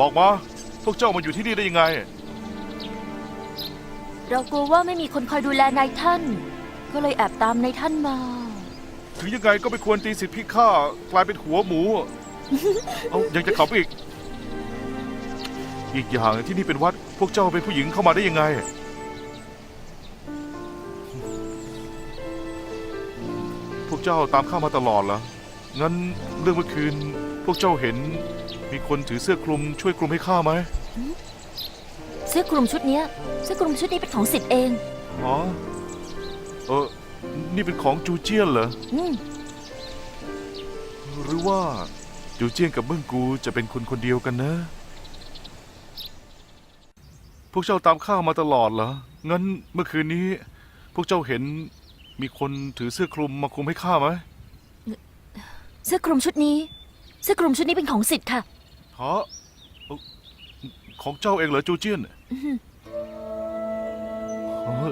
บอกมา พวกเจ้ามาอยู่ที่นี่ได้ยังไง เรากลัวว่าไม่มีคนคอยดูแลนายท่าน ก็เลยแอบตามนายท่านมา ถึงยังไงก็ไม่ควรตีสิทธิพิฆากลายเป็นหัวหมู เอายังจะขับอีก อีกอย่างที่นี่เป็นวัด พวกเจ้าเป็นผู้หญิงเข้ามาได้ยังไง พวกเจ้าตามข้ามาตลอดเหรอ งั้นเรื่องเมื่อคืน พวกเจ้าเห็น มีคนถือเสื้อคลุมช่วยคลุมให้ข้าไหมเสื้อคลุมชุดเนี้ยเสื้อคลุมชุดนี้เป็นของสิทธิ์เอง อ๋อ เออ นี่เป็นของจูเจี้ยนเหรอ อืมหรือว่าจูเจี้ยนกับเบิ้งกูจะเป็นคนคนเดียวกันนะ พวกเจ้าตามข้ามาตลอดเหรอ งั้นเมื่อคืนนี้ พวกเจ้าเห็นมีคนถือเสื้อคลุมมาคลุมให้ข้าไหม เสื้อคลุมชุดนี้ เสื้อคลุมชุดนี้เป็นของสิทธิ์ค่ะ ฮะเอ่อของเจ้าเองเหรอจูเจี้ยนอือหือเฮ้ย